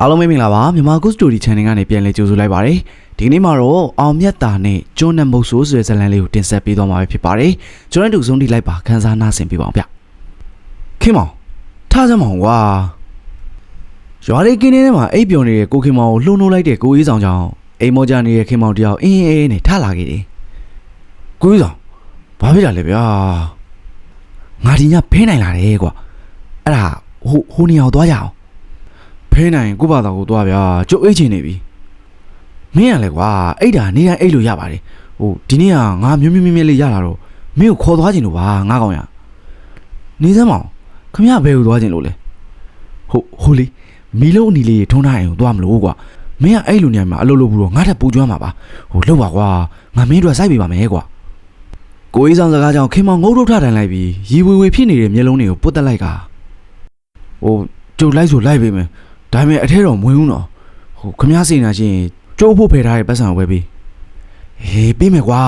အားလုံးပဲမင်္ဂလာပါမြန်မာ Good Story Channel ကနေပြန်လည်ကြိုဆိုလိုက်ပါတယ်ဒီကနေ့မှာတော့အောင်မြတ်တာနဲ့ကျွန်းနမုတ်ဆိုးဆိုတဲ့ဇာတ်လမ်းလေးကိုတင်ဆက်ပေးသွားမှာပဲဖြစ်ပါတယ်ကျွန်တော်တို့ဆုံးထိလိုက်ပါခန်းစားနားဆင်ပေးပါအောင်ဗျခင်မောင်ထားစမ်းမောင်ကွာရွာလေးကင်းနေထဲမှာအိပ်ပျော်နေတဲ့ကိုခင်မောင်ကိုလှုံ့နှိုးလိုက်တဲ့ကိုအေးဆောင်ကြောင့်အိမ်မောကြနေတဲ့ခင်မောင်တယောက်အင်းအေးနဲ့ထလာခဲ့တယ်ကိုအေးဆောင်ဘာဖြစ်တာလဲဗျာငါဒီညဖဲနိုင်လာတယ်ကွာအဲ့ဒါဟိုဟိုနေရာကိုသွားကြအောင် ဖဲနိုင်ကိုယ့်ဘာသာကိုသွားဗျာကျုပ်အိတ်ချင်နေပြီမင်းရလဲကွာအိတ်တာနေတိုင်းအိတ်လို့ရပါတယ်ဟိုဒီနေ့ကငါမြွမြွမြွမြွလေးရလာတော့မင်းကိုခေါ်သွားချင်လို့ပါငါကောင်ရနေစမ်းမအောင်ခမရဘယ်ကိုသွားချင်လို့လဲဟိုဟိုလေမီလုံးအနီလေးထုံးထားရင်သွားမလို့ကွာမင်းကအဲ့လိုနေရာမှာအလုပ်လုပ်ပြီးတော့ငါထပ်ပူကျွမ်းမှာပါဟိုလောက်ပါကွာငါမင်းတို့စိုက်ပေးပါမယ်ကွာကိုအေးဆောင်စကားကြောင့်ခင်မောင်ငုတ်ထုတ်ထထိုင်လိုက်ပြီးရီဝေဝေဖြစ်နေတဲ့မျက်လုံးတွေကိုပုတ်တက်လိုက်ကဟိုကျုပ်လိုက်ဆိုလိုက်ပေးမယ် ဒါပေမဲ့အထဲတော့မဝင်ဘူးနော်ဟိုခမားစိန်နာချင်းကျိုးဖို့ဖယ်ထားတဲ့ပတ်စံကိုပဲပြီးဟေးပြီးမယ်ကွာ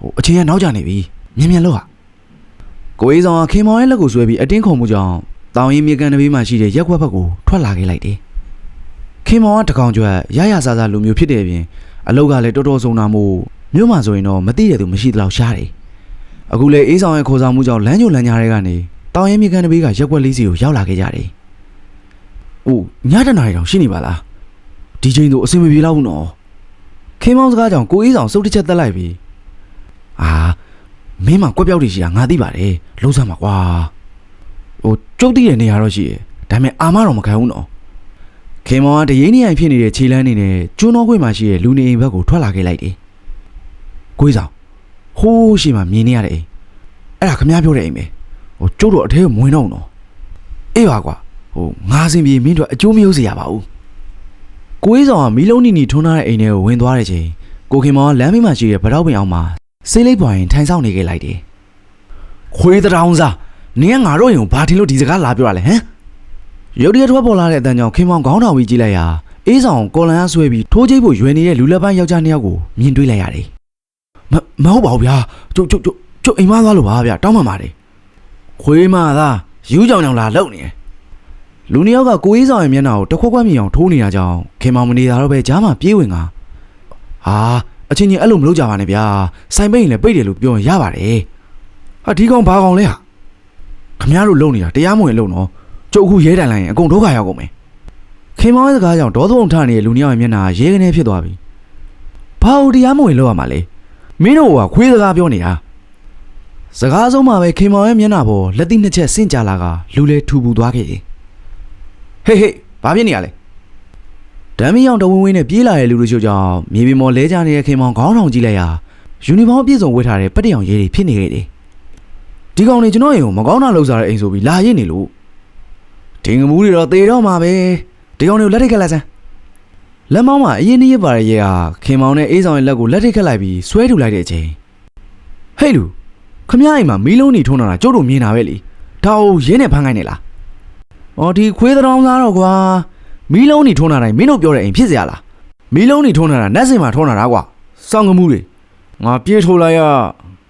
ဟိုအချင်းကနောက်ကျနေပြီမြင်မြန်လို့ဟာကိုအေးဆောင်ကခင်မောင်ရဲ့လက်ကိုဆွဲပြီးအတင်းခုံမှုကြောင့်တောင်ရင်မြေကန်တစ်ဘေးမှာရှိတဲ့ရက်ွက်ဘက်ကိုထွက်လာခဲ့လိုက်တယ်ခင်မောင်ကတကောင်ကျွတ်ရရဆာဆာလူမျိုးဖြစ်တဲ့အပြင်အလောက်ကလည်းတော်တော်ဆုံးတာမို့မြို့မှာဆိုရင်တော့မသိတဲ့သူမရှိသလောက်ရှားတယ်အခုလေအေးဆောင်ရဲ့ခေါ်ဆောင်မှုကြောင့်လမ်းကြိုလမ်းကြားတွေကနေတောင်ရင်မြေကန်တစ်ဘေးကရက်ွက်လေးစီကိုရောက်လာခဲ့ကြတယ်။ အိုးညတနားရီတောင်ရှိနေပါလား။ဒီချိန်တော့အဆင်မပြေတော့ဘူးနော်။ခင်းမောင်းစကားကြောင့်ကိုအေးဆောင်စုတ်တစ်ချက်တက်လိုက်ပြီ။အာမင်းမကွက်ပြောက်တွေရှိတာငါသိပါတယ်။လုံးစမ်းပါကွာ။ဟိုကျုပ်သိတဲ့နေရာတော့ရှိတယ်။ဒါပေမဲ့အာမတော့မခံဘူးနော်။ခင်းမောင်းကတရင်းနေရင်ဖြစ်နေတဲ့ခြေလန်းနေနဲ့ကျွန်းတော်ခွေမှာရှိတဲ့လူနေအိမ်ဘက်ကိုထွက်လာခဲ့လိုက်တယ်။ကိုအေးဆောင်ဟိုးရှိမှမြင်နေရတဲ့အိမ်။အဲ့ဒါခမ ्या ပြောတဲ့အိမ်ပဲ။ဟိုကျုပ်တို့အထဲကမဝင်တော့ဘူးနော်။အေးပါကွာ။ ဟိုငါးစင်ပြေမင်းတို့အကျိုးမယုတ်စေရပါဘူးကိုအေးဆောင်ကမီးလုံးနီနီထွန်းထားတဲ့အိမ်ထဲကိုဝင်သွားတဲ့ချိန်ကိုခင်မောင်ကလမ်းဘေးမှာရှိတဲ့ဗတော့ပင်အောင်မှာဆေးလိပ်ပွားရင်ထိုင်ဆောင်နေခဲ့လိုက်တယ်ခွေးတောင်စားနင်းကငါတို့ရင်ကိုဘာထင်လို့ဒီစကားလာပြောရလဲဟမ်ရုတ်တရက်ထွက်ပေါ်လာတဲ့အတန်းကြောင့်ခင်မောင်ခေါင်းထောင်ပြီးကြည့်လိုက်ရာအေးဆောင်ကော်လန်အားဆွဲပြီးထိုးချိတ်ဖို့ရွယ်နေတဲ့လူလက်ပိုင်းယောက်ျားနှစ်ယောက်ကိုမြင်တွေ့လိုက်ရတယ်မမဟုတ်ပါဘူးဗျာကျုပ်ကျုပ်ကျုပ်ကျုပ်အိမ်မသွားလို့ပါဗျာတောင်းပန်ပါတယ်ခွေးမသားယူးကြောင်ကြောင်လာလုံနေတယ် လူနှစ်ယောက်ကကိုအေးဆောင်ရဲ့မျက်နှာကိုတစ်ခွက်ခွက်မြင်အောင်ထိုးနေတာကြောင့်ခင်မောင်မနေတာတော့ပဲကြားမှာပြေးဝင်ကဟာအချင်းချင်းအဲ့လိုမလုပ်ကြပါနဲ့ဗျာစိုင်ပိတ်ရင်လည်းပိတ်တယ်လို့ပြောရင်ရပါတယ်ဟာဒီကောင်ဘာကောင်လဲဟာခမရတို့လုံနေတာတရားမဝင်လုံတော့ကျုပ်အခုရဲတန်လိုက်ရင်အကုန်ဒုက္ခရောက်ကုန်မယ်ခင်မောင်ရဲ့စကားကြောင့်ဒေါသုံထနေတဲ့လူနှစ်ယောက်ရဲ့မျက်နှာရဲကနေဖြစ်သွားပြီဘာလို့တရားမဝင်လုပ်ရမှာလဲမင်းတို့ကခွေးစကားပြောနေတာစကားဆုံးမှာပဲခင်မောင်ရဲ့မျက်နှာပေါ်လက်သီးနှစ်ချက်ဆင့်ကြလာကလူလဲထူပူသွားခဲ့တယ် ဟေးဟေးဘာဖြစ်နေရလဲဒမ်းမီအောင်တဝင်းဝင်းနဲ့ပြေးလာတဲ့လူတို့ချို့ကြောင့်မြေပြင်ပေါ်လဲကျနေတဲ့ခင်မောင်ခေါင်းထောင်ကြည့်လိုက်ရာယူနီဖောင်းအပြည့်စုံဝတ်ထားတဲ့ပက်တရောင်ရဲတွေဖြစ်နေခဲ့တယ်ဒီကောင်တွေကျွန်တော်အိမ်ကိုမကောင်းတာလုပ်စားတဲ့အိမ်ဆိုပြီးလာရစ်နေလို့ဒင်ငမူးတွေတော့သေတော့မှာပဲဒီကောင်တွေကိုလက်ထိတ်ခတ်လိုက်စမ်းလက်မောင်းမှာအရင်နေ့ရပါတဲ့ရဲဟာခင်မောင်နဲ့အေးဆောင်ရဲ့လက်ကိုလက်ထိတ်ခတ်လိုက်ပြီးဆွဲထုတ်လိုက်တဲ့အချိန်ဟေးလူခမည်းအိမ်မှာမီးလုံးနေထုံးတာကျုပ်တို့မြင်တာပဲလေဒါကိုရင်းနဲ့ဖမ်းခိုင်းနေလား။ ။အော်ဒီခွေးတောင်းသားတော့ကွာမီးလုံးနေထုံးတာတိုင်းမင်းတို့ပြောတဲ့အိမ်ဖြစ်စရာလား။မီးလုံးနေထုံးတာနတ်စင်မှာထုံးတာကွာ။စောင့်ငမှုတွေငါပြေးထိုးလိုက်ရ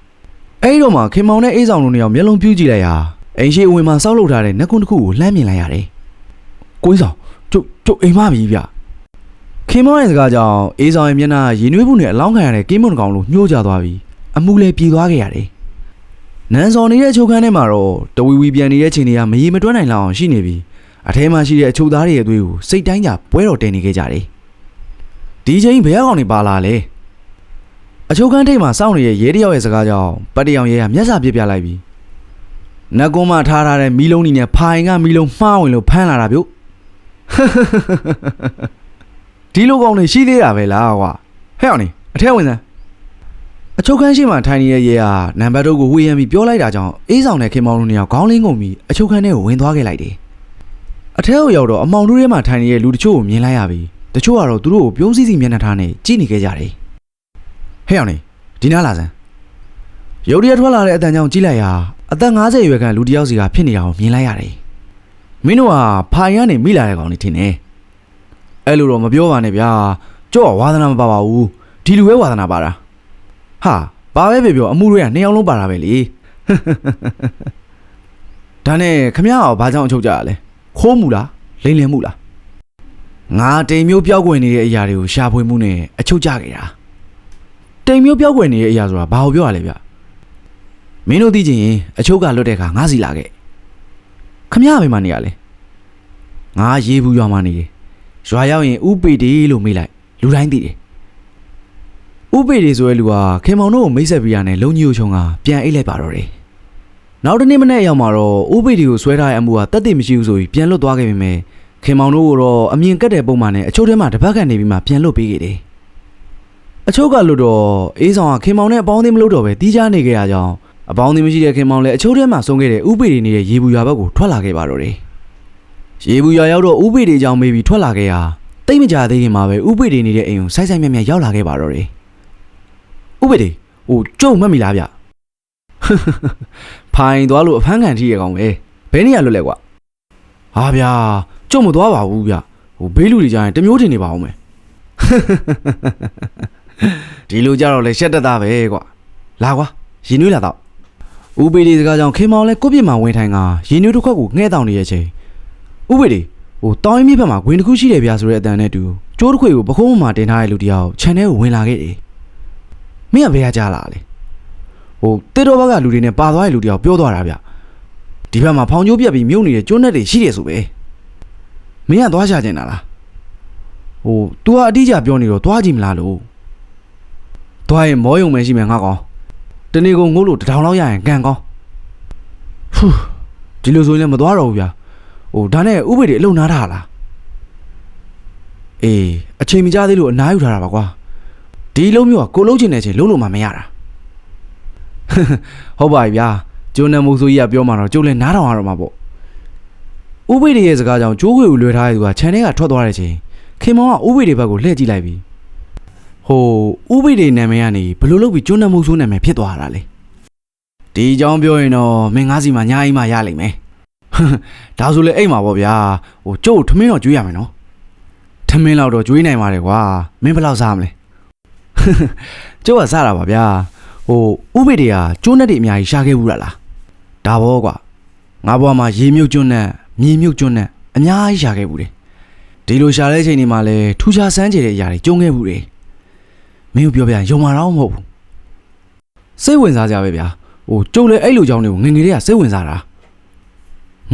။အဲ့တော့မှခင်မောင်နဲ့အေးဆောင်တို့နေအောင်မျက်လုံးပြူးကြည့်လိုက်ဟာအိမ်ရှိအဝင်မှာစောက်လုပ်ထားတဲ့နှကုန်းတစ်ခုကိုလှမ်းမြင်လိုက်ရတယ်။ကိုင်းဆောင်ကျုပ်ကျုပ်အိမ်မပြီဗျ။ခင်မောင်ရဲ့စကားကြောင့်အေးဆောင်ရဲ့မျက်နှာရေနွေးမှုနဲ့အလောင်းခံရတဲ့ကင်းမွန်ကောင်လိုညှိုးကြသွားပြီ။အမှုလဲပြေသွားခဲ့ရတယ် နန်းစော်နေတဲ့ချုပ်ခန်းထဲမှာတော့တဝီဝီပြန်နေတဲ့ချိန်တွေကမရေမတွက်နိုင်လောက်အောင်ရှိနေပြီးအထဲမှာရှိတဲ့အချို့သားတွေရဲ့အသွေးကိုစိတ်တိုင်းကြပွဲတော်တင်နေခဲ့ကြတယ်။ဒီချိန်ဘယ်ကောင်တွေပါလာလဲ။အချို့ခန်းထိပ်မှာစောင့်နေတဲ့ရဲတယောက်ရဲ့စကားကြောင့်ပတ်တယောင်ရဲကမျက်စာပြစ်ပြလိုက်ပြီးနတ်ကုန်းမှာထားထားတဲ့မီးလုံးကြီးနဲ့ဖိုင်ကမီးလုံးမှားဝင်လို့ဖမ်းလာတာဗျ။ဒီလိုကောင်တွေရှိသေးတာပဲလားကွာ။ဟဲ့အောင်နေအထက်ဝင်စမ်း အချို့ခန်းရှိမှထိုင်နေတဲ့ရဲကနံပါတ်တို့ကိုဝေးရမ်းပြီးပြောလိုက်တာကြောင့်အေးဆောင်တဲ့ခင်မောင်တို့နှစ်ယောက်ခေါင်းလင်းကုန်ပြီးအချို့ခန်းထဲကိုဝင်သွားခဲ့လိုက်တယ်။အထက်ကိုရောက်တော့အမောင်တို့ထဲမှာထိုင်နေတဲ့လူတချို့ကိုမြင်လိုက်ရပြီတချို့ကတော့သူတို့ကိုပြုံးစည်းစီမျက်နှာထားနဲ့ကြည့်နေခဲ့ကြတယ်ဟဲ့အောင်နေဒီနားလာစမ်းရုတ်တရက်ထွက်လာတဲ့အတန်ကြောင့်ကြည့်လိုက်ရာအသက်50ရွယ်ခန့်လူတစ်ယောက်စီကဖြစ်နေတာကိုမြင်လိုက်ရတယ်မင်းတို့ကဖိုင်ကနေမိလာတဲ့ကောင်နေထင်တယ်အဲ့လိုတော့မပြောပါနဲ့ဗျာကြော့ကဝါသနာမပါပါဘူးဒီလူပဲဝါသနာပါတာ ဟာဘာပဲပြောပြောအမှုတွေကနှစ်ယောက်လုံးပါတာပဲလေဒါနဲ့ခမရအောင်ဘာကြောင့်အချုပ်ကြရလဲခိုးမှုလားလိမ်လည်မှုလားငါတိမ်မျိုးပြောက်ွယ်နေတဲ့အရာတွေကိုရှာဖွေမှုနဲ့အချုပ်ကျခဲ့တာတိမ်မျိုးပြောက်ွယ်နေတဲ့အရာဆိုတာဘာကိုပြောရလဲဗျမင်းတို့သိချင်ရင်အချုပ်ကလွတ်တဲ့အခါငါစီလာခဲ့ခမရမေးမနေရလဲငါရေးဘူးရွာမှာနေတယ်ရွာရောက်ရင်ဥပေတီလို့မေးလိုက်လူတိုင်းသိတယ် ဥပေတီဆိုတဲ့လူကခင်မောင်တို့ကိုမိတ်ဆက်ပြီးရတယ်လုံကြီးကိုချုံကပြန်အိတ်လိုက်ပါတော့တယ်နောက်တစ်နေ့မနေ့ရောက်မှာတော့ဥပေတီကိုဆွဲထားတဲ့အမှုကတက်တည်မရှိဘူးဆိုပြီးပြန်လွတ်သွားခဲ့ပြီမယ်ခင်မောင်တို့ကတော့အမြင်ကတ်တဲ့ပုံမှန်နဲ့အချို့ထဲမှာတပတ်ကန်နေပြီးမှပြန်လွတ်ပေးခဲ့တယ်။အချို့ကလွတ်တော့အေးဆောင်ကခင်မောင်နဲ့အပေါင်းအသင်းမလို့တော့ပဲတီးခြားနေခဲ့ရကြောင်းအပေါင်းအသင်းမရှိတဲ့ခင်မောင်လည်းအချို့ထဲမှာဆုံးခဲ့တဲ့ဥပေတွေနေတဲ့ရေဘူးရွာဘက်ကိုထွက်လာခဲ့ပါတော့တယ်။ရေဘူးရွာရောက်တော့ဥပေတွေကြောင့်မေးပြီးထွက်လာခဲ့ရာတိတ်မကြသေးခင်မှာပဲဥပေတွေနေတဲ့အိမ်ကိုဆိုက်ဆိုက်မြက်မြက်ရောက်လာခဲ့ပါတော့တယ်။ ဥပေတွေဟိုကြုံမှတ်မိလားဗျ။ဖိုင်သွားလို့အဖမ်းခံထိရကောင်ပဲ။ဘယ်နေရလွတ်လဲကွာ။ဟာဗျာကြုံမသွားပါဘူးဗျဟိုဘေးလူတွေကြရင်တစ်မျိုးထင်နေပါအောင်မယ်ဒီလိုကြတော့လေရှက်တက်တာပဲကွာလာကွာရင်နွေးလာတော့ဥပေဒီစကားကြောင့်ခင်မောင်လဲကိုပြစ်မှာဝင်ထိုင်ကရင်နွေးတစ်ခွက်ကိုငှဲတောင်နေရဲ့ချိန်ဥပေဒီဟိုတောင်းရင်မြစ်ဘက်မှာဂွင်တစ်ခုရှိတယ်ဗျာဆိုတဲ့အတန်နဲ့တူကျိုးတစ်ခွေကိုပခုံးမှာတင်ထားတဲ့လူတယောက်ခြံထဲကိုဝင်လာခဲ့တယ် မင်းကဘယ်ကကြားလာလဲဟိုတေတော်ဘက်ကလူတွေနဲ့ပါသွားတဲ့လူတယောက်ပြောသွားတာဗျဒီဘက်မှာဖောင်ကျိုးပြက်ပြီးမြုပ်နေတဲ့ကျွန်းနဲ့တွေရှိတယ်ဆိုပဲမင်းကသွားချင်တာလားဟို तू ကအတိအကျပြောနေတော့သွားကြည့်မလားလို့သွားရင်မောယုံပဲရှိမယ်ငါကောင်တနေ့ကုန်ငုတ်လို့တစ်ထောင်လောက်ရရင်ကန်ကောင်းဟူးဒီလိုဆိုရင်လည်းမသွားတော့ဘူးဗျာဟိုဒါနဲ့ဥပေတွေအလုံနားထားလားအေးအချိန်မကြသေးလို့အနားယူထားတာပါကွာ ဒီလုံးမျိုးကကိုလုံးချင်တဲ့ချိန်လုံးလို့မှမရတာဟုတ်ပါပြီဗျာကျုံနေမှုဆိုကြီးကပြောမှတော့ကျုပ်လည်းနားထောင်ရတော့မှာပေါ့ဥပိ္ပေရဲ့စကားကြောင့်ကျိုးခွေကိုလွှဲထားတဲ့သူကခြံထဲကထွက်သွားတဲ့ချိန်ခင်မောင်ကဥပိ္ပေဘက်ကိုလှည့်ကြည့်လိုက်ပြီးဟိုဥပိ္ပေနာမည်ကနေဘယ်လိုလုပ်ပြီးကျွန်းနမှုဆိုးနာမည်ဖြစ်သွားတာလဲဒီအကြောင်းပြောရင်တော့မင်းငါးစီမှာညာအိမ်မှာရလိမ့်မယ်ဒါဆိုလေအိမ်မှာပေါ့ဗျာဟိုကျုပ်ထမင်းတော့ကျွေးရမယ်နော်ထမင်းတော့တော့ကျွေးနိုင်ပါတယ်ကွာမင်းဘယ်လောက်စားမလဲ ကျုပ်ကစားတာပါဗျာဟိုဥပိ္ပေကကျွန်းနဲ့တွေအများကြီးရှာခဲ့ဘူးလားလားဒါဘောကွာငါဘွားမှာရေမြုပ်ကျွန်းနဲ့မြေမြုပ်ကျွန်းနဲ့အများကြီးရှာခဲ့ဘူးတယ်ဒီလိုရှာတဲ့ချိန်တွေမှာလည်းထူးခြားစမ်းကြတဲ့အရာတွေကျုံခဲ့ဘူးတယ်မင်းတို့ပြောပြရင်ယုံမာတော့မဟုတ်ဘူးစိတ်ဝင်စားကြပဲဗျာဟိုကျုပ်လည်းအဲ့လိုကြောင်းတွေကိုငငယ်လေးကစိတ်ဝင်စားတာ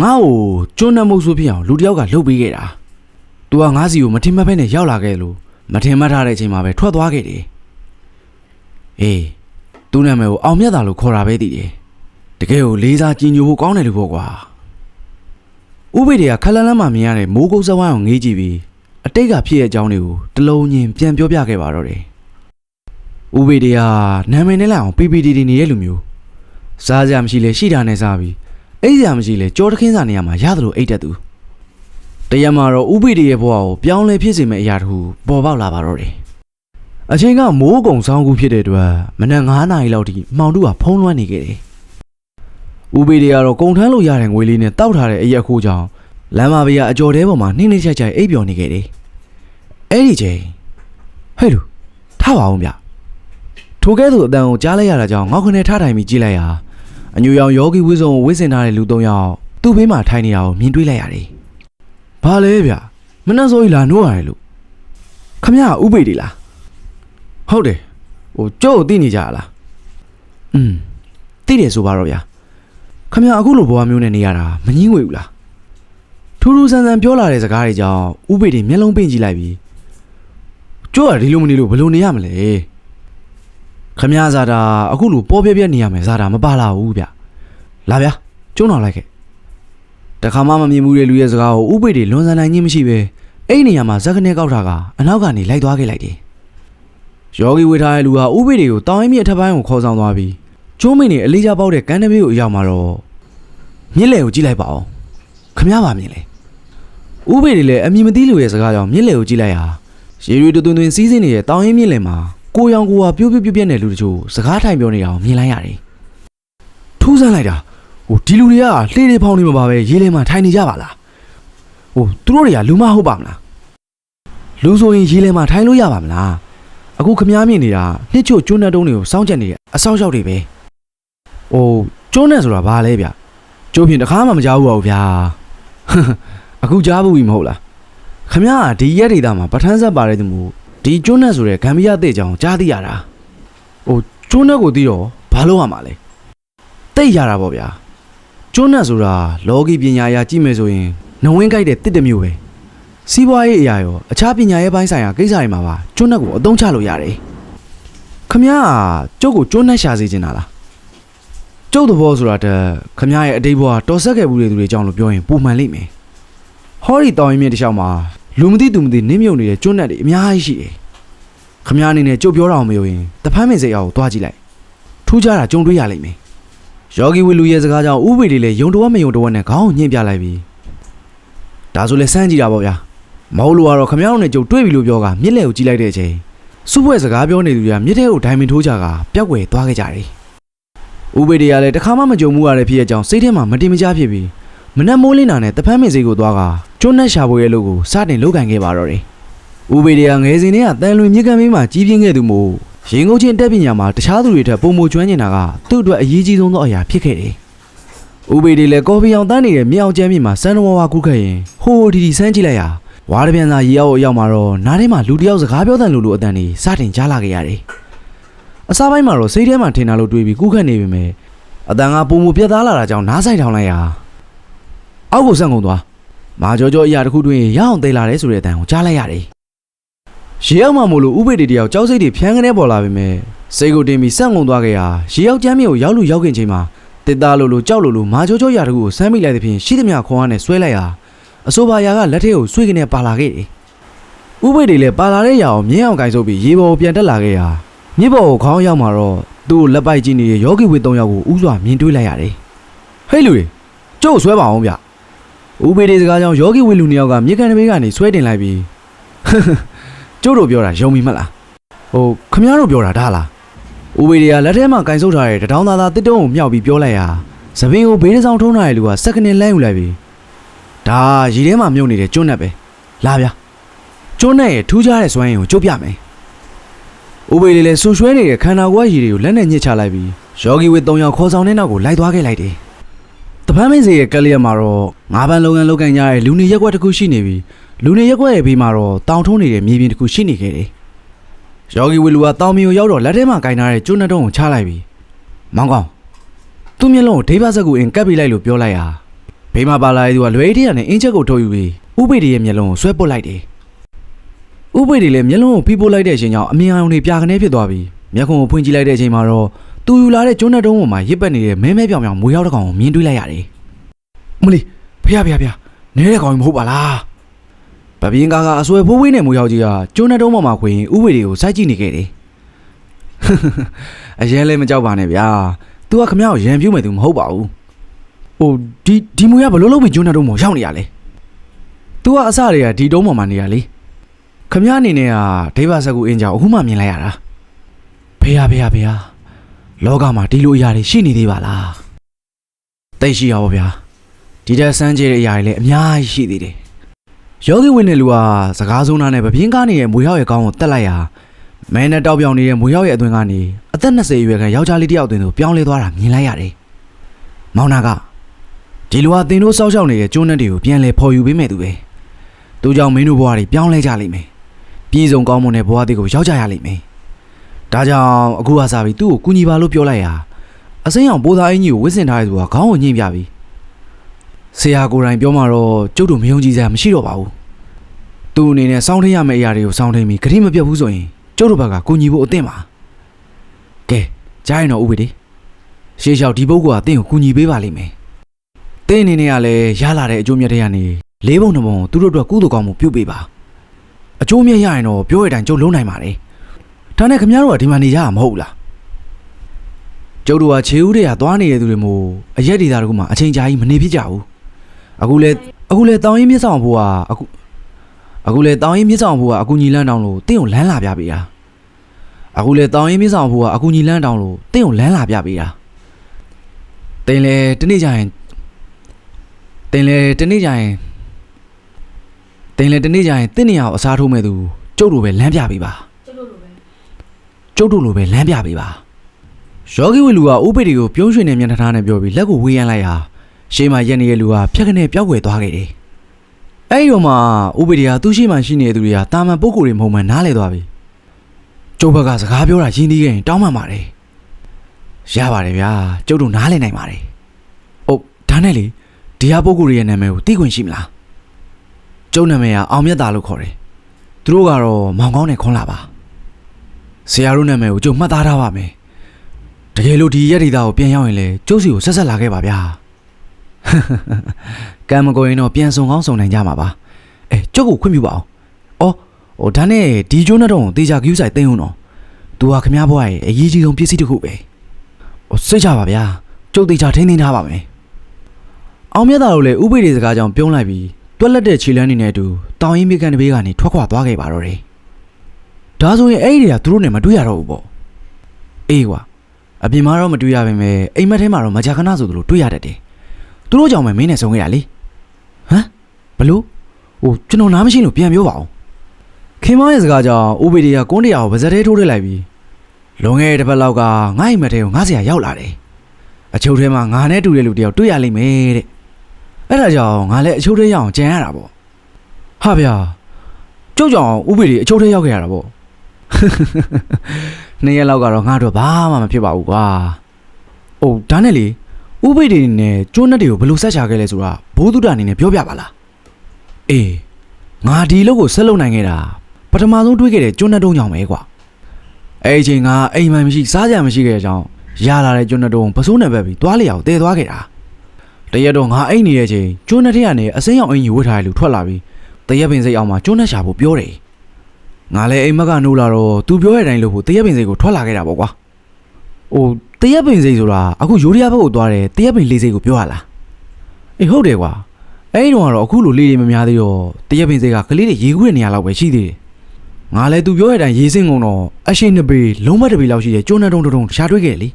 ငါ့ကိုကျွန်းနဲ့မုတ်ဆိုးဖြစ်အောင်လူတစ်ယောက်ကလှုပ်ပေးခဲ့တာ။ तू ကငါးစီကိုမထင်မှတ်ဖဲနဲ့ရောက်လာခဲ့လို့မထင်မှတ်ထားတဲ့အချိန်မှာပဲထွက်သွားခဲ့တယ်။ အေးသူ့နာမည်ကိုအောင်မြတ်တာလို့ခေါ်တာပဲတည်တယ်။တကယ်ကိုလေးစားကြည်ညိုဖို့ကောင်းတယ်လို့ပေါ့ကွာ။ဥပိ္ပေတွေကခက်လန်းလန်းမှမြင်ရတဲ့မိုးကုတ်စဝိုင်းကိုငေးကြည့်ပြီးအတိတ်ကဖြစ်ရဲ့အကြောင်းတွေကိုတလုံးချင်းပြန်ပြောပြခဲ့ပါတော့တယ်။ဥပိ္ပေတွေကနာမည်နဲ့လိုက်အောင်ပီပီတီတီနေတဲ့လူမျိုးစားကြမရှိလဲရှိတာနဲ့စားပြီးအိတ်ကြမရှိလဲကြောတခင်းစာနေရာမှာရတယ်လို့အိတ်တက်သူတရက်မှာတော့ဥပိ္ပေတွေရဲ့ဘဝကိုပြောင်းလဲဖြစ်စေမယ့်အရာတစ်ခုပေါ်ပေါက်လာပါတော့တယ်။ အချိန်ကမိုးကုံဆောင်းကူးဖြစ်တဲ့အတွက်မနက်9နာရီလောက်ထိမှောင်တူကဖုံးလွှမ်းနေခဲ့တယ်။ဥပိ္ပေတွေကတော့ကုံထမ်းလို့ရတဲ့ငွေလေးနဲ့တောက်ထားတဲ့အရက်ခိုးကြောင့်လမ်းမဘေးကအကြော်တဲပေါ်မှာနှင်းနှင်းချိုက်ချိုက်အိပ်ပျော်နေခဲ့တယ်။အဲ့ဒီချိန်ဟဲ့လူထားပါအောင်ဗျ။ထိုကဲ့သို့အတန်ကိုကြားလိုက်ရတာကြောင့်ငေါက်ခနဲ့ထားထိုင်ပြီးကြည့်လိုက်ရာအညူရောင်ယောဂီဝိဇုံကိုဝိစင်ထားတဲ့လူ၃ယောက်သူ့ဘေးမှာထိုင်နေတာကိုမြင်တွေ့လိုက်ရတယ်။ဘာလဲဗျ။မနှက်စိုးကြီးလာနိုးရတယ်လို့ခမရဥပိ္ပေတွေလား။ ဟုတ်တယ်။ဟိုကျို့ကိုသိနေကြလား။อืมသိတယ်ဆိုပါတော့ဗျာ။ခမရအခုလိုဘဝမျိုးနဲ့နေရတာမငင်းငွေဘူးလား။ထူးထူးဆန်းဆန်းပြောလာတဲ့စကားတွေကြောင့်ဥပိ္ပေတွေမျက်လုံးပိတ်ကြည့်လိုက်ပြီးကျို့ကဒီလိုမနေလို့ဘယ်လိုနေရမလဲ။ခမရဇာတာအခုလိုပေါ်ပြပြနေရမယ်ဇာတာမပါလာဘူးဗျ။လာဗျာကျုံတော်လိုက်ခဲ့။တခါမှမမြင်မှုတဲ့လူရဲ့စကားကိုဥပိ္ပေတွေလွန်ဆန်နိုင်ခြင်းမရှိပဲအဲ့ဒီနေရာမှာဇက်ကနေကောက်ထားကအနောက်ကနေလိုက်သွားခဲ့လိုက်တယ်။ ယောဂီဝေထားတဲ့လူဟာဥပိ္ပေတွေကိုတောင်းရင်မြစ်အထက်ပိုင်းကိုခေါ်ဆောင်သွားပြီးကျိုးမိန်နေအလေးချပေါက်တဲ့ကန်းတပည့်ကိုအရောက်မှာတော့မြစ်လေကိုကြည့်လိုက်ပါအောင်။ခမရပါမြင်လေ။ဥပိ္ပေတွေလည်းအမြင်မသိလူရဲ့စကားကြောင့်မြစ်လေကိုကြည့်လိုက်ဟာရေရွေတွင်တွင်စီးစင်းနေတဲ့တောင်းရင်မြစ်လေမှာကိုရောင်ကိုဝါပြိုးပြိုးပြိုးပြက်တဲ့လူတချို့စကားထိုင်ပြောနေအောင်မြင်လိုက်ရတယ်။ထူးဆန်းလိုက်တာဟိုဒီလူတွေကလှေတွေဖောင်းနေမှာပါပဲရေလေမှာထိုင်နေကြပါလား။ဟိုသူတို့တွေကလူမဟုတ်ပါမလား။လူဆိုရင်ရေလေမှာထိုင်လို့ရပါမလား။ အခုခမားမြင်နေတာနှစ်ချို့ကျွန်းနဲ့တုံးတွေကိုစောင့်ကြက်နေတဲ့အဆောက်အအုပ်တွေပဲ။ဟိုကျွန်းနဲ့ဆိုတာဘာလဲဗျ။ကျိုးဖြင့်တခါမှမကြောက်ဘူးပါဘူးဗျာ။အခုကြားဘူးပြီမဟုတ်လား။ခမရကဒီရက်ဒေတာမှာပထန်းဆက်ပါတဲ့သူမို့ဒီကျွန်းနဲ့ဆိုတဲ့ဂမ်ဘီယာအသေးကြောင်ကြားသိရတာဟိုကျွန်းနဲ့ကိုသိတော့ဘာလို့ရမှာလဲတိတ်ရတာပေါ့ဗျာကျွန်းနဲ့ဆိုတာလောကီပညာအရာကြည့်မယ်ဆိုရင်နဝင်းကြိုက်တဲ့တစ်တစ်မျိုးပဲ စီးပွားရေးအရာရောအခြားပညာရေးပိုင်းဆိုင်ရာကိစ္စတွေမှာပါကျွန်းနဲ့ကိုအသုံးချလို့ရတယ်ခမရကကျုပ်ကိုကျွန်းနဲ့ရှာစေချင်တာလားကျုပ်သဘောဆိုတာတက်ခမရရဲ့အတိတ်ဘဝတော်ဆက်ခဲ့ဘူးတဲ့သူတွေအကြောင်းလို့ပြောရင်ပုံမှန်လိမ့်မယ်ဟောဒီတောင်ရင်မြင့်တစ်လျှောက်မှာလူမသိသူမသိနင်းမြုံနေတဲ့ကျွန်းနဲ့တွေအများကြီးရှိတယ်။ခမ ्या အနေနဲ့ကြုတ်ပြောတာမယုံရင်တဖမ်းမင်စိတ်အောင်သွားကြည့်လိုက်။ထူးခြားတာကြုံတွေ့ရလိမ့်မယ်။ယောဂီဝီလူရဲ့စကားကြောင့်ဥပေတွေလည်းယုံတော်မယုံတော်နဲ့ခေါင်းကိုညှင့်ပြလိုက်ပြီ။ဒါဆိုလဲစမ်းကြည့်တာပေါ့ဗျာ။ မဟုတ်လို့ကတော့ခမ ्या တို့နဲ့ကြုံတွေ့ပြီလို့ပြောကမြစ်လေကိုကြည့်လိုက်တဲ့အချိန်စုပွဲစကားပြောနေသူတွေကမြစ်ထဲကိုဒိုင်မင်ထိုးကြကပျောက်ွယ်သွားခဲ့ကြတယ်။ဥပေတွေကလည်းတစ်ခါမှမကြုံမှုရတဲ့ဖြစ်ရဲ့အကြောင်းစိတ်ထဲမှာမတင်မကြဖြစ်ပြီးမနက်မိုးလင်းတာနဲ့တဖမ်းမင်စိတ်ကိုသွားကကျွန်းနဲ့ရှာဖို့ရဲ့လို့ကိုစတင်လုပ်ကင်ခဲ့ပါတော့တယ်။ဦးပေဒီယာငယ်စဉ်တည်းကတန်လွင်မြစ်ကမ်းဘေးမှာကြီးပြင်းခဲ့သူမို့ရင်ကုန်ချင်းတက်ပညာမှာတခြားသူတွေထက်ပုံမကျွမ်းကျင်တာကသူ့အတွက်အရေးကြီးဆုံးသောအရာဖြစ်ခဲ့တယ်။ဦးပေဒီလည်းကော်ဖီအောင်တန်းနေတဲ့မြောင်ကျမ်းမြေမှာစံတော်ဝါကူးခဲ့ရင်ဟိုဒီဒီဆန်းကြည့်လိုက်ရ ဝါရပြန်သာရေအောက်အရောက်မှာတော့နားထဲမှာလူတစ်ယောက်စကားပြောတဲ့လူလိုအတန်တွေစတင်ကြားလာခဲ့ရတယ်။အစားပိုင်းမှာတော့စိတ်ထဲမှာထင်တာလို့တွေးပြီးကူးခတ်နေပေမဲ့အတန်ကပုံမပြတ်သားလာတာကြောင့်နားဆိုင်ထောင်လိုက်ရအောက်ကိုဆန့်ကုန်သွားမာကြောကြောအရာတစ်ခုတွင်ရအောင်သေးလာတယ်ဆိုတဲ့အတန်ကိုကြားလိုက်ရတယ်။ရေရောက်မှမို့လို့ဥပေတေတယောက်ကြောက်စိတ်တွေဖျန်းကနေပေါ်လာပေမဲ့စိတ်ကိုတင်ပြီးစန့်ကုန်သွားခဲ့ရာရေရောက်ကျမ်းမြေကိုရောက်လို့ရောက်ခင်ချိန်မှာတစ်သားလိုလိုကြောက်လိုလိုမာကြောကြောအရာတစ်ခုကိုဆမ်းမိလိုက်တဲ့ဖြင့်ရှိသမျှခွန်အားနဲ့ဆွဲလိုက်ရာ အဆိုပါအရာကလက်ထဲကိုဆွေးကနေပါလာခဲ့တယ်။ဥပေတေလည်းပါလာတဲ့ຢာကိုမြင်းအောင်ကင်ဆုပ်ပြီးရေပေါ်ကိုပြန်တက်လာခဲ့ရာမြစ်ပေါ်ကိုခေါင်းရောက်မှာတော့သူ့ကိုလက်ပိုက်ကြည့်နေတဲ့ယောဂီဝေ၃ယောက်ကိုဥစွာမြင်တွေ့လိုက်ရတယ်။ဟဲ့လူတွေကျုပ်ကိုဆွဲပါအောင်ဗျ။ဦးပေဒီစကားကြောင့်ယောဂီဝီလူနှစ်ယောက်ကမြေကန်တစ်ဘေးကနေဆွဲတင်လိုက်ပြီးကျုပ်တို့ပြောတာယုံပြီမလားဟိုခမည်းတော်ပြောတာဒါလားဦးပေဒီကလက်ထဲမှာကင်ဆုပ်ထားတဲ့တထောင်သားသားတစ်တုံးကိုမြောက်ပြီးပြောလိုက်ရာသပင်ကိုဘေးတစ်စောင်းထုံးထားတဲ့လူကစက္ကနဲ့လမ်းယူလိုက်ပြီး ဒါရီထဲမှာမြုပ်နေတဲ့ကျွန်းနဲ့ပဲလာဗျာကျွန်းနဲ့ရဲ့ထူးခြားတဲ့စွမ်းရည်ကိုကျုပ်ပြမယ်ဦးပေဒီလည်းဆူရွှဲနေတဲ့ခန္ဓာကိုယ်ရည်တွေကိုလက်နဲ့ညှစ်ချလိုက်ပြီးယောဂီဝီ၃ယောက်ခေါ်ဆောင်တဲ့နောက်ကိုလိုက်သွားခဲ့လိုက်တယ်တပန်းမင်းစီရဲ့ကက်လျက်မှာတော့ငါးပန်းလုပ်ငန်းလုပ်ကိုင်ကြတဲ့လူနေရက်ကွက်တစ်ခုရှိနေပြီးလူနေရက်ကွက်ရဲ့ဘေးမှာတော့တောင်ထုံးနေတဲ့မြေပြင်တစ်ခုရှိနေခဲ့တယ်။ယောဂီဝီလူကတောင်မြေကိုရောက်တော့လက်ထဲမှာကင်ထားတဲ့ကျွန်းနှတုံးကိုချလိုက်ပြီးမောင်ကောင်သူ့မျက်လုံးကိုဒိဗတ်ဆက်ကိုအင်ကပ်ပေးလိုက်လို့ပြောလိုက်ရာ ဘေးမှာပါလာတဲ့သူကလွယ်အေးတရနဲ့အင်းချက်ကိုထုတ်ယူပြီးဥပိတေရဲ့မျက်လုံးကိုဆွဲပုတ်လိုက်တယ်။ဥပိတေလည်းမျက်လုံးကိုဖိပိုးလိုက်တဲ့အချိန်ကြောင့်အမြင်အာရုံတွေပြာကနေဖြစ်သွားပြီးမျက်ခုံးကိုဖွင့်ကြည့်လိုက်တဲ့အချိန်မှာတော့သူယူလာတဲ့ကျွန်းနှတုံးပေါ်မှာရစ်ပတ်နေတဲ့မဲမဲပြောင်ပြောင်မွေရောက်တဲ့ကောင်ကိုမြင်တွေ့လိုက်ရတယ်။မလီဖះဖះဖះနဲတဲ့ကောင်ကြီးမဟုတ်ပါလားဗပင်းကားကအဆွဲဖိုးဝေးနဲ့မူရောက်ကြီးကကျွန်းနှတုံးပေါ်မှာခွင်ဥဝေတွေကိုစိုက်ကြည့်နေခဲ့တယ်အရင်လည်းမကြောက်ပါနဲ့ဗျာ तू ကခမ ्या ကိုရံပြူးမယ်သူမဟုတ်ပါဘူး ဟိုဒီဒီမူရဘလို့လို့ပြီးကျွန်းနှတုံးပေါ်ရောက်နေရလဲ तू ကအစတွေကဒီတုံးပေါ်မှာနေရလေခမ ्या အနေနဲ့ကဒိဗဆက်ကူအင်းကြောင်အခုမှမြင်လိုက်ရတာဖေဟာဖေဟာဖေဟာလောကမှာဒီလိုအရာတွေရှိနေသေးပါလားတိတ်ရှိရပါဗျာဒီတက်ဆန်းကျဲတဲ့အရာတွေလည်းအများကြီးရှိသေးတယ်။ယောဂီဝင်တဲ့လူဟာစကားဆုံးသားနဲ့ဗပြင်းကားနေတဲ့မွေရောက်ရဲ့ကောင်းကိုတက်လိုက်ရာမဲနဲ့တောက်ပြောင်နေတဲ့မွေရောက်ရဲ့အတွင်းကနေအသက်20အရွယ်ခန့်ယောက်ျားလေးတစ်ယောက်အတွင်းသို့ပြောင်းလဲသွားတာမြင်လိုက်ရတယ်။မောင်နာက ဒီလူဟာတင်တို့စောက်ရှောက်နေတဲ့ကျွန်းနဲ့တွေကိုပြန်လဲဖော်ယူပေးမယ်သူပဲ။သူကြောင့်မင်းတို့ဘဝတွေပြောင်းလဲကြလိမ့်မယ်။ပြည်စုံကောင်းမွန်တဲ့ဘဝတွေကိုရောက်ကြရလိမ့်မယ်။ဒါကြောင့်အခုဟာစားပြီးသူ့ကိုကူညီပါလို့ပြောလိုက်ရာအစိမ်းအောင်ပိုးသားအင်းကြီးကိုဝစ်စင်ထားတဲ့သူကခေါင်းကိုညှိပြပြီးဆရာကိုယ်တိုင်ပြောမှတော့ကျုပ်တို့မယုံကြည်စရာမရှိတော့ပါဘူး။သူ့အနေနဲ့စောင်းထင်းရမယ့်အရာတွေကိုစောင်းထင်းပြီးဂရိမပြတ်ဘူးဆိုရင်ကျုပ်တို့ဘက်ကကိုညီဖို့အသင့်ပါ။ကဲကြားရင်တော့ဥပဒေရှေးလျှောက်ဒီပုဂ္ဂိုလ်ကတင့်ကိုကူညီပေးပါလိမ့်မယ်။ တင်းအနေနဲ့ကလည်းရလာတဲ့အကျိုးမြတ်တွေကနေလေးပုံနှစ်ပုံသူတို့အတွက်ကုသိုလ်ကောင်းမှုပြုပေးပါ။အကျိုးမြတ်ရရင်တော့ပြောရတဲ့အတိုင်းကျုပ်လုံးနိုင်ပါလေ။ဒါနဲ့ခင်ဗျားတို့ကဒီမှာနေရမှာမဟုတ်ဘူးလား။ကျုပ်တို့ကခြေဦးတွေကသွားနေတဲ့သူတွေမို့အရက်ဒေတာတို့ကမှအချိန်ကြာကြီးမနေဖြစ်ကြဘူး။အခုလဲအခုလဲတောင်းရင်မြစ်ဆောင်ဖို့ကအခုအခုလဲတောင်းရင်မြစ်ဆောင်ဖို့ကအကူညီလန်းတောင်းလို့တင့်ကိုလမ်းလာပြပေးတာအခုလဲတောင်းရင်မြစ်ဆောင်ဖို့ကအကူညီလန်းတောင်းလို့တင့်ကိုလမ်းလာပြပေးတာတင်လဲတနေ့ကျရင် တင်လဲတနေ့ကျရင်တင်လဲတနေ့ကျရင်တင့်နေရာကိုအစားထိုးမဲ့သူကျုပ်တို့ပဲလမ်းပြပေးပါကျုပ်တို့လိုပဲကျုပ်တို့လိုပဲလမ်းပြပေးပါယောဂီဝီလူကဥပိတေကိုပြုံးရွှင်နေမျက်နှာထားနဲ့ပြောပြီးလက်ကိုဝေးရန်လိုက်ဟာရှေးမှာရက်နေတဲ့လူဟာဖြက်ခနဲ့ပျောက်ွယ်သွားခဲ့တယ်အဲ့ဒီတော့မှဥပဒေကသူ့ရှိမှရှိနေတဲ့သူတွေကတာမန်ပုံကိုယ်တွေမဟုတ်မှန်းနားလဲသွားပြီကျုပ်ဘက်ကစကားပြောတာရင်းနှီးခဲ့ရင်တောင်းပန်ပါတယ်ရပါတယ်ဗျာကျုပ်တို့နားလဲနိုင်ပါတယ်ဟုတ်ဒါနဲ့လေ ဒီဟာပုံကိုယ်တွေရဲ့နာမည်ကိုသိခွင့်ရှိမလားကျုပ်နာမည်ကအောင်မြတ်တာလို့ခေါ်တယ်သူတို့ကတော့မောင်ကောင်းနဲ့ခွန်လာပါဆရာတို့နာမည်ကိုကျုပ်မှတ်သားထားပါမယ်တကယ်လို့ဒီရက်ဒီသားကိုပြန်ရောက်ရင်လေကျုပ်စီကိုဆက်ဆက်လာခဲ့ပါဗျာကံမကိုရင်တော့ပြန်ဆုံကောင်းဆုံနိုင်ကြမှာပါအဲကျုပ်ကိုခွင့်ပြုပါအောင်အော်ဟိုဒါနဲ့ဒီကျိုးနဲ့တော့တေချာကယူဆိုင်သိမ်းအောင်တော့သူဟာခမားဘွားရဲ့အရေးကြီးဆုံးပစ္စည်းတစ်ခုပဲဟိုစိတ်ချပါဗျာကျုပ်တေချာထိန်းသိမ်းထားပါမယ် အောင်မြတ်သားတို့လည်းဥပိ္ပေစကားကြောင့်ပြုံးလိုက်ပြီးတွက်လက်တဲ့ခြေလမ်းနေနဲ့အတူတောင်ရင်မြေကန်တပေးကနေထွက်ခွာသွားခဲ့ပါတော့တယ်ဒါဆိုရင်အဲ့ဒီတွေကသူတို့နဲ့မတွေ့ရတော့ဘူးပေါ့အေးကွာအပြင်မှာတော့မတွေ့ရပါပဲအိမ်မက်ထဲမှာတော့မကြာခဏဆိုသလိုတွေ့ရတတ်တယ်သူတို့ကြောင့်ပဲမင်းနဲ့ဆုံးခဲ့ရလေဟမ်ဘလို့ဟိုကျွန်တော်နားမရှိလို့ပြန်ပြောပါအောင်ခင်မောင်ရဲ့စကားကြောင့်ဥပဒေကကွန်းတရားကိုဗဇက်သေးထိုးထည့်လိုက်ပြီးလွန်ခဲ့တဲ့တစ်ပတ်လောက်ကငါ့အိမ်မက်ထဲကိုငါ့ဆရာရောက်လာတယ်အချုပ်ထဲမှာငါနဲ့တူတဲ့လူတယောက်တွေ့ရလိမ့်မယ်တဲ့ အဲ့ဒါကြောင့်ငါလည်းအချုပ်ထဲရောက်အောင်ကြံရတာပေါ့ဟာဗျာကျုပ်ကြောင့်ဥပဒေအချုပ်ထဲရောက်ခဲ့ရတာပေါ့နှစ်ရက်လောက်ကတော့ငါတို့ဘာမှမဖြစ်ပါဘူးကွာအိုးဒါနဲ့လေဥပိ္ပေတွေနဲ့ကျွန်းနဲ့တွေကိုဘယ်လိုဆက်ချခဲ့လဲဆိုတာဘိုးတုဒ္ဒအနေနဲ့ပြောပြပါလားအေးငါဒီလောက်ကိုဆက်လုပ်နိုင်ခဲ့တာပထမဆုံးတွေးခဲ့တဲ့ကျွန်းနဲ့တုံးကြောင့်ပဲကွာအဲ့ဒီအချိန်ကအိမ်မှန်မရှိစားကြမရှိခဲ့တဲ့အကြောင်းရလာတဲ့ကျွန်းနဲ့တုံးပစိုးနဲ့ပဲပြီးသွားလျောက်တဲသွားခဲ့တာ တရက်တော့ငါအိမ်နေတဲ့အချိန်ကျွန်းနဲ့ထက်ကနေအစိမ်းရောင်အင်ကြီးဝတ်ထားတဲ့လူထွက်လာပြီးတရက်ပင်စိတ်အောင်မှာကျွန်းနဲ့ရှာဖို့ပြောတယ်ငါလည်းအိမ်မက်ကနိုးလာတော့သူပြောတဲ့အတိုင်းလို့ဖို့တရက်ပင်စိတ်ကိုထွက်လာခဲ့တာပေါ့ကွာဟိုတရက်ပင်စိတ်ဆိုတာအခုယူရီးယားဘက်ကိုသွားတယ်တရက်ပင်လေးစိတ်ကိုပြောရလားအေးဟုတ်တယ်ကွာအဲ့ဒီတော့ကတော့အခုလိုလေးတွေမများသေးတော့တရက်ပင်စိတ်ကကလေးတွေရေကူးတဲ့နေရာလောက်ပဲရှိသေးတယ်ငါလည်းသူပြောတဲ့အတိုင်းရေစင်းကုန်တော့အရှိန်နှစ်ပေလုံးမတစ်ပေလောက်ရှိတဲ့ကျိုးနဲ့တုံးတုံးရှားတွေ့ခဲ့လေ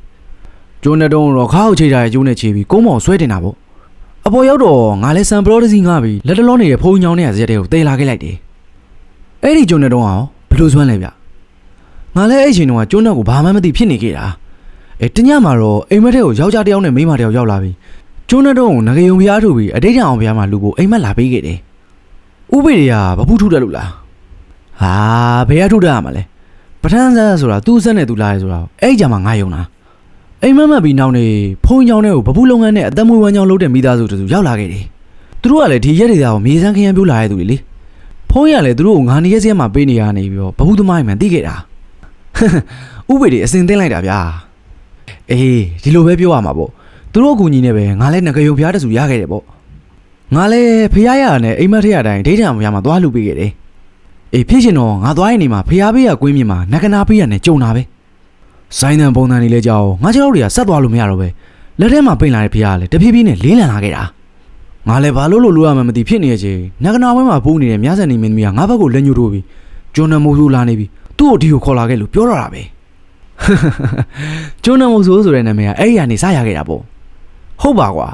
ကျိုးနဲ့တုံးတော့ခါအောင်ချိထားတဲ့ကျိုးနဲ့ချေပြီးကုန်းမောင်ဆွဲတင်တာပေါ့ အပေါ်ရောက်တော့ငါလည်းဆန်ပလောတစ်စီးငါပြီးလက်တလုံးနေတဲ့ဖုန်းချောင်းနဲ့ဇက်တဲ့ကိုတေးလာခဲ့လိုက်တယ်အဲ့ဒီကျိုးနဲ့တုံးအောင်ဘယ်လိုဆွမ်းလဲဗျငါလည်းအဲ့ဒီချိန်တုန်းကကျိုးနဲ့ကိုဘာမှမသိဖြစ်နေခဲ့တာအဲတညမှာတော့အိမ်မက်ထဲကိုယောက်ျားတစ်ယောက်နဲ့မိန်းမတစ်ယောက်ရောက်လာပြီကျွန်းတဲ့တော့ကိုငကယုံဖျားထုတ်ပြီးအတိတ်အောင်ဖျားမှာလူကိုအိမ်မက်လာပေးခဲ့တယ်ဥပေတွေကဘဘူးထုတယ်လို့လားဟာဘယ်ကထုတယ်ရမှာလဲပထန်းဆက်ဆိုတာသူ့ဆက်နဲ့သူလာရဲဆိုတာအဲ့ဒီကြမှာငါယုံတာ အိမ်မက်မက်ပြီးနောက်နေဖုန်းကြောင်းတဲ့ကိုဘဘူးလုပ်ငန်းနဲ့အသက်မွေးဝမ်းကြောင်းလုပ်တဲ့မိသားစုတူရောက်လာခဲ့တယ်သူတို့ကလည်းဒီရက်တွေကကိုမြေစမ်းခရမ်းပြိုးလာတဲ့သူတွေလေဖုန်းရလည်းသူတို့ကိုငါနေရက်စက်မှာပေးနေရနေပြီးတော့ဘဘူးသမားအိမ်မှန်သိခဲ့တာဥပေတွေအစင်သိမ့်လိုက်တာဗျာအေးဒီလိုပဲပြောရမှာပေါ့သူတို့အကူညီနဲ့ပဲငါလည်းငကယုံဖျားတဆူရခဲ့တယ်ပေါ့ငါလည်းဖျားရရနဲ့အိမ်မက်ထရတိုင်းဒိဋ္ဌံမဖျားမှာသွားလူပေးခဲ့တယ်အေးဖြစ်ရှင်တော့ငါသွားရင်နေမှာဖျားပေးရကွင်းမြင်မှာနကနာပေးရနဲ့ကြုံတာပဲ စိုင်းတန်ပုံစံနေလဲကြောက်ငါကြောက်တွေကဆက်သွားလို့မရတော့ပဲလက်ထဲမှာပိန်လာတဲ့ဖျားကလည်းတဖြည်းဖြည်းနဲ့လေးလံလာခဲ့တာငါလည်းဘာလို့လို့လို့ရမှမသိဖြစ်နေရဲ့ချင်းနကနာဝဲမှာပူးနေတဲ့မြဆန်နေမင်းသမီးကငါဘက်ကိုလက်ညှိုးထိုးပြီးကျွန်းနမိုးဆိုးလာနေပြီသူ့ကိုဒီကိုခေါ်လာခဲ့လို့ပြောတော့တာပဲကျွန်းနမိုးဆိုးဆိုတဲ့နာမည်ကအဲ့ဒီကနေစရခဲ့တာပေါ့ဟုတ်ပါကွာ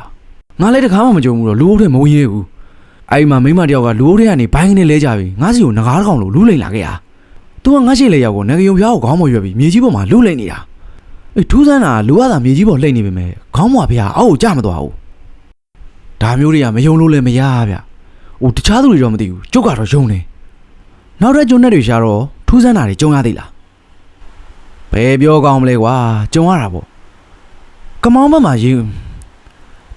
ငါလည်းတခါမှမကြုံဘူးတော့လူအုပ်ထဲမဝင်ရဲဘူးအဲ့ဒီမှာမိန်းမတယောက်ကလူအုပ်ထဲကနေဘိုင်းနဲ့လဲကြပြီငါစီကိုငကားတစ်ကောင်လို့လူလိမ့်လာခဲ့တာ သူကငါရှိလေရောက်ကိုငကယုံဖျားကိုခေါင်းပေါ်ရွက်ပြီးမြေကြီးပေါ်မှာလူလိမ့်နေတာအေးထူးဆန်းတာလူကသာမြေကြီးပေါ်လှိမ့်နေပေမဲ့ခေါင်းပေါ်ဖျားအောက်ကိုကျမသွားဘူးဒါမျိုးတွေကမယုံလို့လည်းမရဗျဟိုတခြားသူတွေတော့မသိဘူးကျုပ်ကတော့ယုံတယ်နောက်တဲ့ကျွန်းနဲ့တွေရှာတော့ထူးဆန်းတာတွေကြုံရသေးလားဘယ်ပြောကောင်းမလဲကွာကြုံရတာပေါ့ကမောင်းဘက်မှာရေး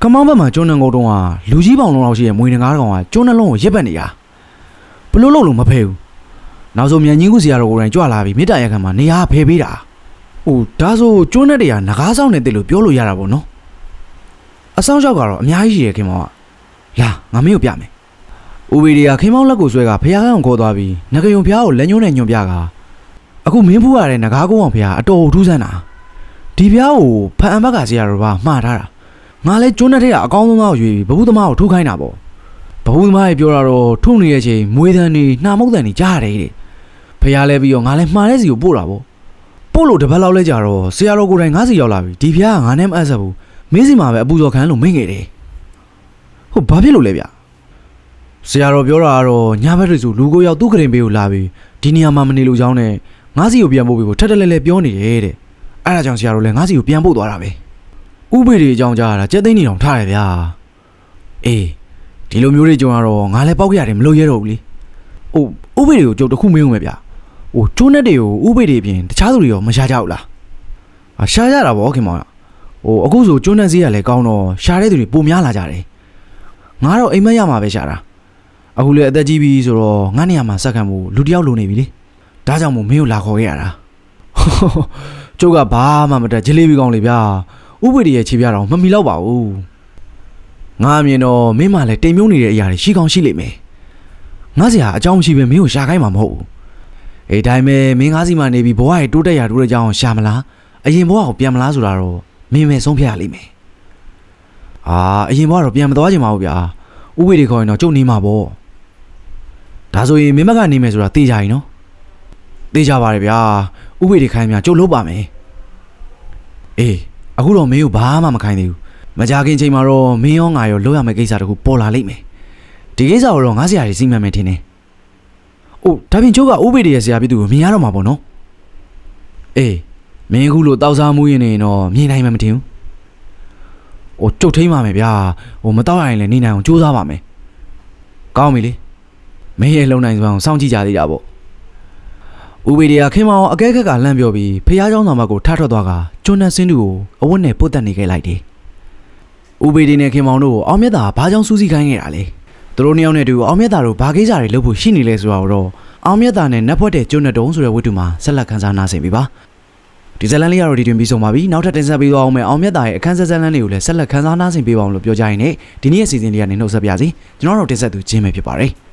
ကမောင်းဘက်မှာကျွန်းနှံကုန်းတုံးကလူကြီးပေါင်လုံးလောက်ရှိရဲ့မွေနှကားတစ်ကောင်ကကျွန်းနှလုံးကိုရစ်ပတ်နေတာဘလို့လို့လို့မဖဲဘူး နောက်ဆုံးမြန်ကြီးကူစီရတော့ကိုယ်တိုင်ကြွလာပြီးမေတ္တာရက်ခံမှာနေရာဖယ်ပေးတာဟိုဒါဆိုကျွန်းနဲ့တည်းကငကားဆောင်နေတယ်လို့ပြောလို့ရတာပေါ့နော်အဆောင်ရောက်ကတော့အများကြီးရှိရခင်မောင်ကလာငါမင်းကိုပြမယ်ဦးဝီဒီယာခင်မောင်လက်ကိုဆွဲကဖះကန်းကိုခေါ်သွားပြီးငကယုံဖះကိုလက်ညှိုးနဲ့ညွန်ပြကအခုမင်းဖူးရတဲ့ငကားကုန်းအောင်ဖះအတော်ထူးဆန်းတာဒီဖះကိုဖန်အမတ်ကဆရာတော်ဘာမှားထားတာငါလဲကျွန်းတဲ့ထက်ကအကောင်းဆုံးတော့ရွေပြီးဘဘူးသမားကိုထူးခိုင်းတာပေါ့ဘဘူးသမားကြီးပြောတာတော့ထုံနေတဲ့အချိန်မွေးတန်းနေနှာမုတ်တန်းနေကြားရတယ်တဲ့ ဖះလဲပြီးတော့ငါလဲမှားတဲ့စီကိုပို့တာပေါ့ပို့လို့တစ်ပတ်လောက်လဲကြာတော့ဆရာတော်ကိုယ်တိုင်ငါးစီရောက်လာပြီဒီဖះကငါနဲ့မအပ်ဆက်ဘူးမင်းစီမှာပဲအပူဇော်ခံလို့မိတ်ခဲ့တယ်ဟုတ်ဘာဖြစ်လို့လဲဗျဆရာတော်ပြောတာကတော့ညဘက်တွေဆိုလူကိုရောက်သူ့ကရင်ပေးကိုလာပြီးဒီနေရာမှာမနေလို့ကြောင်းနဲ့ငါးစီကိုပြန်ပို့ပြီးကိုထက်တက်လဲလဲပြောနေတယ်တဲ့အဲ့ဒါကြောင့်ဆရာတို့လည်းငါးစီကိုပြန်ပို့သွားတာပဲဥပေတွေအကြောင်းကြားရတာကြက်သိန်းနေတောင်ထားရဗျာအေးဒီလိုမျိုးတွေကြုံရတော့ငါလည်းပောက်ကြရတယ်မလို့ရတော့ဘူးလေဟိုဥပဒေကိုကြုံတစ်ခုမေးဦးမယ်ဗျ ဟိုကျိုးနဲ့တွေကိုဥပဒေအပြင်တခြားသူတွေရောမရှားကြဘူးလားအာရှားကြတာဗောခင်မောင်ဟိုအခုဆိုကျိုးနဲ့စည်းရလဲကောင်းတော့ရှားတဲ့သူတွေပိုများလာကြတယ်ငါတော့အိမ်မက်ရမှာပဲရှာတာအခုလေအသက်ကြီးပြီဆိုတော့ငါနေရာမှာစက္ကန့်မှုလူတစ်ယောက်လိုနေပြီလေဒါကြောင့်မို့မင်းကိုလာခေါ်ခဲ့ရတာကျုပ်ကဘာမှမတက်ဂျလေးဘီကောင်းလေဗျာဥပဒေရဲ့ခြေပြတော့မမီတော့ပါဘူးငါအမြင်တော့မင်းမလည်းတိမ်မြုံနေတဲ့အရာတွေရှိကောင်းရှိလိမ့်မယ်ငါစရာအကြောင်းမရှိပဲမင်းကိုရှာခိုင်းမှာမဟုတ်ဘူး အေးဒါပေမဲ့မင်းငါးစီမှာနေပြီးဘဝရဲ့တိုးတက်ရာတိုးတက်ကြောင်းရှာမလားအရင်ဘဝကိုပြန်မလားဆိုတာတော့မင်းပဲဆုံးဖြတ်ရလိမ့်မယ်အာအရင်ဘဝတော့ပြန်မသွားချင်ပါဘူးဗျာဥပဒေခေါ်ရင်တော့ကျုပ်နေမှာပေါ့ဒါဆိုရင်မင်းမကနေမယ်ဆိုတာသိကြရင်နော်သိကြပါရဲ့ဗျာဥပဒေခိုင်းများကြုတ်လို့ပါမယ်အေးအခုတော့မင်းကိုဘာမှမခိုင်းသေးဘူးမကြခင်ချိန်မှာတော့မင်းရောငါရောလောက်ရမယ့်ကိစ္စတခုပေါ်လာလိမ့်မယ်ဒီကိစ္စကိုတော့ငါဆရာကြီးစီမံမယ်ထင်တယ် အိုးဒါပြင်ကျုပ်ကဥပဒေရဲ့ဆရာပြည်သူကိုမြင်ရတော့မှာပေါ့နော်အေးမင်းအခုလိုတောက်စားမှုရင်နေရင်တော့မြင်နိုင်မှာမထင်ဘူးအိုးကြုတ်ထိမ့်ပါမယ်ဗျာဟိုမတောက်ရရင်လည်းနေနိုင်အောင်ကြိုးစားပါမယ်ကောင်းပြီလေမင်းရဲ့လုံနိုင်စွမ်းကိုစောင့်ကြည့်ကြသေးတာပေါ့ ။ဦးဝေဒီယာခင်မောင်အကဲခက်ကလန့်ပြောပြီးဖះเจ้าဆောင်ဘက်ကိုထထွက်သွားကကျွန်းနဲ့ဆင်းသူကိုအဝတ်နဲ့ပုတ်တက်နေခဲ့လိုက်တယ်။ဦးဝေဒီနဲ့ခင်မောင်တို့အောင်မြတ်တာဘာကြောင့်စူးစီးခိုင်းခဲ့တာလဲ။ သူတို့နှစ်ယောက်နဲ့တူအောင်မြတ်တာတို့ဘာကိစ္စတွေလုပ်ဖို့ရှိနေလဲဆိုတာကိုတော့အောင်မြတ်တာနဲ့နတ်ဖွက်တဲ့ကျွန်းနဲ့တုံးဆိုတဲ့ဝတ္ထုမှာဆက်လက်ခန်းစားနာဆင်ပြီပါ။ဒီဇက်လန်လေးကတော့ဒီတွင်ပြီးဆုံးပါပြီ။နောက်ထပ်တင်ဆက်ပေးသွားအောင်မယ်အောင်မြတ်တာရဲ့အခန်းဆက်ဇက်လန်လေးကိုလည်းဆက်လက်ခန်းစားနာဆင်ပေးပါအောင်လို့ပြောကြရင်လည်းဒီနေ့ရဲ့စီစဉ်လေးကနေနှုတ်ဆက်ပါရစေ။ကျွန်တော်တို့တင်ဆက်သူဂျင်းပဲဖြစ်ပါတယ်။